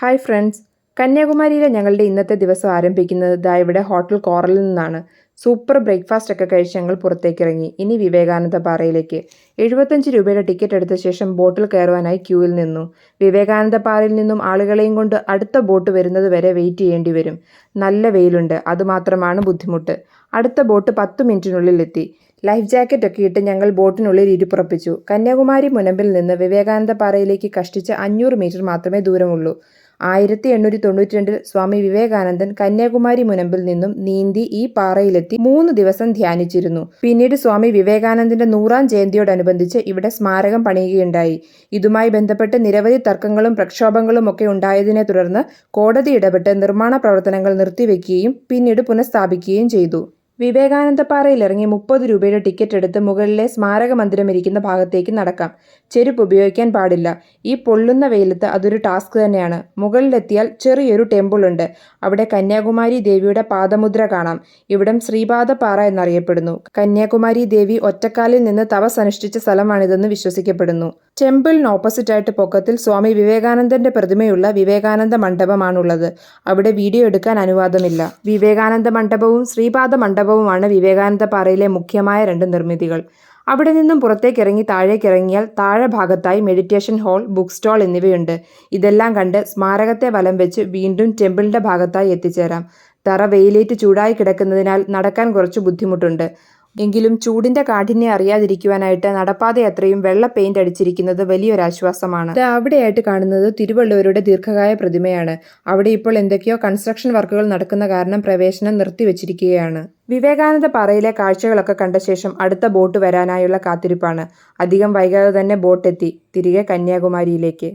Hi friends. കന്യാകുമാരിയിലെ ഞങ്ങളുടെ ഇന്നത്തെ ദിവസം ആരംഭിക്കുന്നത് ദാ ഇവിടെ ഹോട്ടൽ കോറലിൽ നിന്നാണ്. സൂപ്പർ ബ്രേക്ക്ഫാസ്റ്റ് ഒക്കെ കഴിച്ച് ഞങ്ങൾ പുറത്തേക്ക് ഇറങ്ങി. ഇനി വിവേകാനന്ദ പാറയിലേക്ക്. എഴുപത്തഞ്ച് രൂപയുടെ ടിക്കറ്റ് എടുത്ത ശേഷം ബോട്ടിൽ കയറുവാനായി ക്യൂവിൽ നിന്നു. വിവേകാനന്ദ പാറയിൽ നിന്നും ആളുകളെയും കൊണ്ട് അടുത്ത ബോട്ട് വരുന്നത് വരെ വെയിറ്റ് ചെയ്യേണ്ടി വരും. നല്ല വെയിലുണ്ട്. അതുമാത്രമാണ് ബുദ്ധിമുട്ട്. അടുത്ത ബോട്ട് പത്ത് മിനിറ്റിനുള്ളിൽ എത്തി. ലൈഫ് ജാക്കറ്റ് ഒക്കെ ഇട്ട് ഞങ്ങൾ ബോട്ടിനുള്ളിൽ ഇരുപ്പുറപ്പിച്ചു കന്യാകുമാരി മുനമ്പിൽ നിന്ന് വിവേകാനന്ദ പാറയിലേക്ക് കഷ്ടിച്ച് അഞ്ഞൂറ് മീറ്റർ മാത്രമേ ദൂരമുള്ളൂ. ആയിരത്തി എണ്ണൂറ്റി തൊണ്ണൂറ്റി രണ്ടിൽ സ്വാമി വിവേകാനന്ദൻ കന്യാകുമാരി മുനമ്പിൽ നിന്നും നീന്തി ഈ പാറയിലെത്തി മൂന്ന് ദിവസം ധ്യാനിച്ചിരുന്നു. പിന്നീട് സ്വാമി വിവേകാനന്ദന്റെ നൂറാം ജയന്തിയോടനുബന്ധിച്ച് ഇവിടെ സ്മാരകം പണിയുകയുണ്ടായി. ഇതുമായി ബന്ധപ്പെട്ട് നിരവധി തർക്കങ്ങളും പ്രക്ഷോഭങ്ങളും ഒക്കെ ഉണ്ടായതിനെ തുടർന്ന് കോടതി ഇടപെട്ട് നിർമ്മാണ പ്രവർത്തനങ്ങൾ നിർത്തിവെക്കുകയും പിന്നീട് പുനഃസ്ഥാപിക്കുകയും ചെയ്തു. വിവേകാനന്ദപ്പാറയിൽ ഇറങ്ങി മുപ്പത് രൂപയുടെ ടിക്കറ്റ് എടുത്ത് മുകളിലെ സ്മാരക മന്ദിരം ഇരിക്കുന്ന ഭാഗത്തേക്ക് നടക്കാം. ചെരുപ്പ് ഉപയോഗിക്കാൻ പാടില്ല. ഈ പൊള്ളുന്ന വെയിലത്ത് അതൊരു ടാസ്ക് തന്നെയാണ്. മുകളിലെത്തിയാൽ ചെറിയൊരു ടെമ്പിൾ ഉണ്ട്. അവിടെ കന്യാകുമാരി ദേവിയുടെ പാദമുദ്ര കാണാം. ഇവിടം ശ്രീപാദപ്പാറ എന്നറിയപ്പെടുന്നു. കന്യാകുമാരി ദേവി ഒറ്റക്കാലിൽ നിന്ന് തപസ് അനുഷ്ഠിച്ച സ്ഥലമാണിതെന്ന് വിശ്വസിക്കപ്പെടുന്നു. ടെമ്പിളിന് ഓപ്പോസിറ്റായിട്ട് പൊക്കത്തിൽ സ്വാമി വിവേകാനന്ദന്റെ പ്രതിമയുള്ള വിവേകാനന്ദ മണ്ഡപമാണുള്ളത്. അവിടെ വീഡിയോ എടുക്കാൻ അനുവാദമില്ല. വിവേകാനന്ദ മണ്ഡപവും ശ്രീപാദ മണ്ഡപവുമാണ് വിവേകാനന്ദ പാറയിലെ മുഖ്യമായ രണ്ട് നിർമ്മിതികൾ. അവിടെ നിന്നും പുറത്തേക്കിറങ്ങി താഴേക്കിറങ്ങിയാൽ താഴെ ഭാഗത്തായി മെഡിറ്റേഷൻ ഹാൾ ബുക്ക് സ്റ്റാൾ എന്നിവയുണ്ട്. ഇതെല്ലാം കണ്ട് സ്മാരകത്തെ വലം വെച്ച് വീണ്ടും ടെമ്പിളിന്റെ ഭാഗത്തായി എത്തിച്ചേരാം. തറ വെയിലേറ്റ് ചൂടായി കിടക്കുന്നതിനാൽ നടക്കാൻ കുറച്ച് ബുദ്ധിമുട്ടുണ്ട്. എങ്കിലും ചൂടിന്റെ കാഠിന്യം അറിയാതിരിക്കുവാനായിട്ട് നടപ്പാതെ അത്രയും വെള്ള പെയിന്റ് അടിച്ചിരിക്കുന്നത് വലിയൊരാശ്വാസമാണ്. ഇത് അവിടെയായിട്ട് കാണുന്നത് തിരുവള്ളൂരുടെ ദീർഘകായ പ്രതിമയാണ്. അവിടെ ഇപ്പോൾ എന്തൊക്കെയോ കൺസ്ട്രക്ഷൻ വർക്കുകൾ നടക്കുന്ന കാരണം പ്രവേശനം നിർത്തിവച്ചിരിക്കുകയാണ്. വിവേകാനന്ദ പാറയിലെ കാഴ്ചകളൊക്കെ കണ്ട ശേഷം അടുത്ത ബോട്ട് വരാനായുള്ള കാത്തിരിപ്പാണ്. അധികം വൈകാതെ തന്നെ ബോട്ട് എത്തി തിരികെ കന്യാകുമാരിയിലേക്ക്.